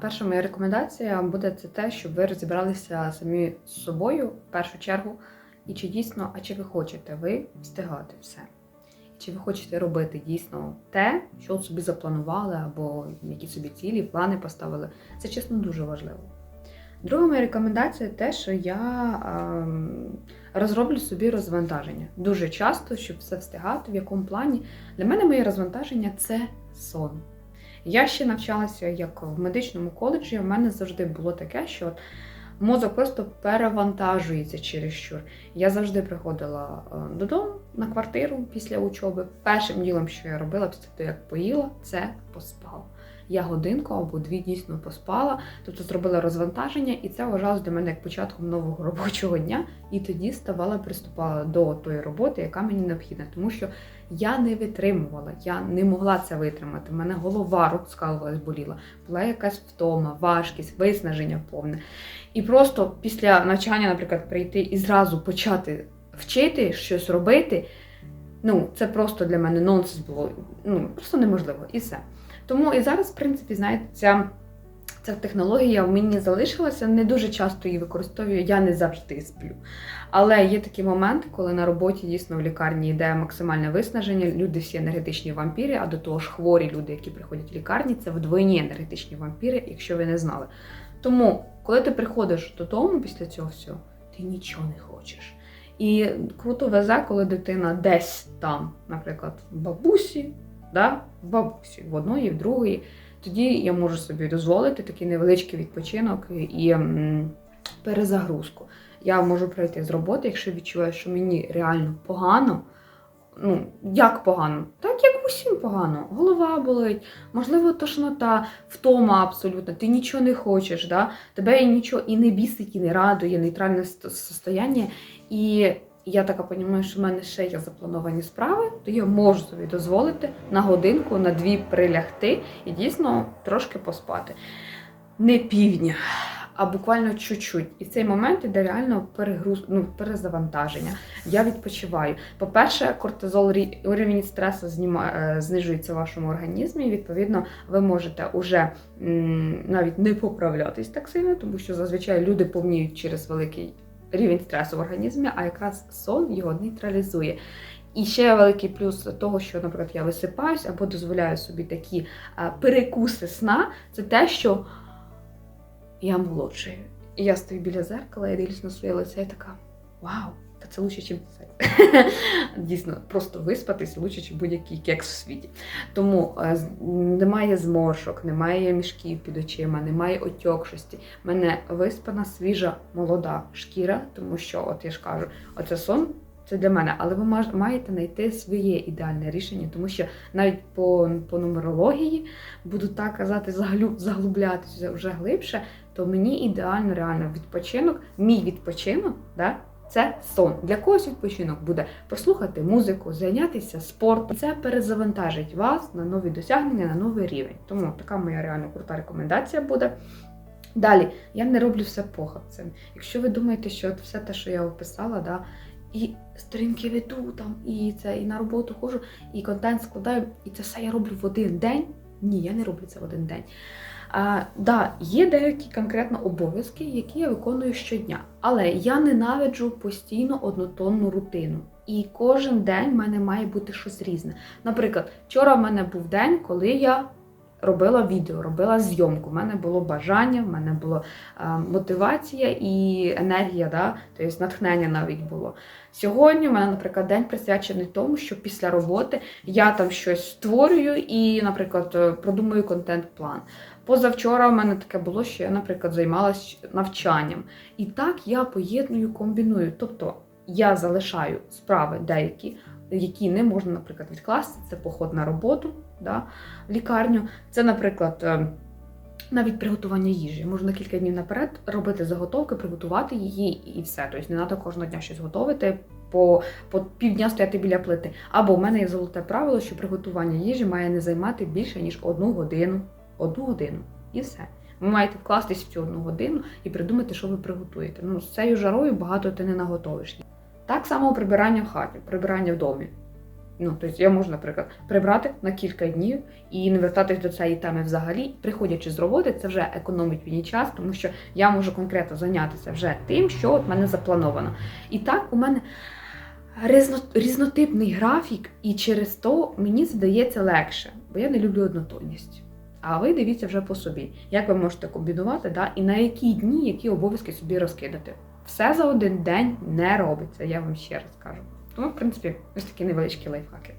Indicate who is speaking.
Speaker 1: Перша моя рекомендація буде це те, щоб ви розібралися самі з собою в першу чергу, і чи дійсно, а чи ви хочете ви встигати все. Чи ви хочете робити дійсно те, що собі запланували, або які собі цілі, плани поставили. Це чесно дуже важливо. Друга моя рекомендація те, що я ем, розроблю собі розвантаження. Дуже часто, щоб все встигати, в якому плані. Для мене моє розвантаження це сон. Я ще навчалася як в медичному коледжі. У мене завжди було таке, що от мозок просто перевантажується через щур. Я завжди приходила е, додому на квартиру після учоби. Першим ділом, що я робила після того, як поїла, це поспала. Я годинку або дві дійсно поспала, тобто зробила розвантаження, і це вважалось для мене як початком нового робочого дня. І тоді ставала, приступала до тої роботи, яка мені необхідна, тому що я не витримувала, я не могла це витримати. У мене голова розкалувалась, боліла, була якась втома, важкість, виснаження повне. І просто після навчання, наприклад, прийти і зразу почати вчити щось робити. Ну, це просто для мене нонсенс було. Ну, просто неможливо. І все. Тому і зараз, в принципі, знаєте, ця, ця технологія в мені залишилася. Не дуже часто її використовую, я не завжди сплю. Але є такі моменти, коли на роботі дійсно в лікарні йде максимальне виснаження. Люди всі енергетичні вампіри, а до того ж хворі люди, які приходять в лікарні, це вдвойні енергетичні вампіри, якщо ви не знали. Тому, коли ти приходиш додому після цього всього, ти нічого не хочеш. І круто везе, коли дитина десь там, наприклад, в бабусі, да? в бабусі, в одної, в другої. Тоді я можу собі дозволити такий невеличкий відпочинок і перезагрузку. Я можу прийти з роботи, якщо відчуваю, що мені реально погано. Ну, як погано? Так, як усім погано. Голова болить, можливо, тошнота, втома абсолютно, ти нічого не хочеш, да? тебе нічого і не бісить, і не радує, нейтральне состояння. І я така розумію, що в мене ще є заплановані справи, то я можу собі дозволити на годинку, на дві прилягти і дійсно трошки поспати. Не півдня, а буквально чуть-чуть. І цей момент іде реально перегруз, ну, перезавантаження. Я відпочиваю. По-перше, кортизол рі- рівень стресу зніма, е, знижується в вашому організмі. І, відповідно, ви можете уже навіть не поправлятись так сильно, тому що зазвичай люди повніють через великий рівень стресу в організмі, а якраз сон його нейтралізує. І ще великий плюс того, що, наприклад, я висипаюсь або дозволяю собі такі перекуси сна, це те, що я молодшаю. І я стою біля зеркала, я дивлюсь на своє лице і така: Вау! Та це лучше, ніж це. Дійсно, просто виспатись лучше, ніж будь-який кекс в світі. Тому е, немає зморшок, немає мішків під очима, немає отьокшості. У мене виспана, свіжа, молода шкіра, тому що, от я ж кажу, оце сон. Це для мене, але ви маєте знайти своє ідеальне рішення, тому що навіть по, по нумерології буду так казати, заглублятися вже глибше, то мені ідеально реально відпочинок, мій відпочинок, да, це сон. Для когось відпочинок буде послухати музику, зайнятися спортом. Це перезавантажить вас на нові досягнення, на новий рівень. Тому така моя реально крута рекомендація буде. Далі, я не роблю все похабцем. Якщо ви думаєте, що все те, що я описала, да, і сторінки веду там, і це, і на роботу ходжу, і контент складаю, і це все я роблю в один день. Ні, я не роблю це в один день. А, да, є деякі конкретно обов'язки, які я виконую щодня, але я ненавиджу постійно однотонну рутину. І кожен день в мене має бути щось різне. Наприклад, вчора в мене був день, коли я робила відео, робила зйомку. У мене було бажання, в мене була е, мотивація і енергія, да? тобто натхнення навіть було. Сьогодні в мене, наприклад, день присвячений тому, що після роботи я там щось створюю і, наприклад, е, продумую контент-план. Позавчора в мене таке було, що я, наприклад, займалася навчанням. І так я поєдную, комбіную. Тобто я залишаю справи деякі, які не можна, наприклад, відкласти. Це поход на роботу да, в лікарню. Це, наприклад, е, навіть приготування їжі. Можна кілька днів наперед робити заготовки, приготувати її і все. Тобто не треба кожного дня щось готувати. По, по півдня стояти біля плити. Або в мене є золоте правило, що приготування їжі має не займати більше, ніж одну годину. Одну годину. І все. Ви маєте вкластись в цю одну годину і придумати, що ви приготуєте. Ну, з цією жарою багато ти не наготовиш. Так само прибирання в хаті, прибирання в домі. Ну, тобто я можу, наприклад, прибрати на кілька днів і не вертатись до цієї теми взагалі. Приходячи з роботи, це вже економить мені час, тому що я можу конкретно зайнятися вже тим, що от мене заплановано. І так у мене різно- різнотипний графік, і через то мені здається легше, бо я не люблю однотонність. А ви дивіться вже по собі, як ви можете комбінувати, да, і на які дні які обов'язки собі розкидати. Все за один день не робиться, я вам ще раз кажу. Тому, в принципі, ось такі невеличкі лайфхаки.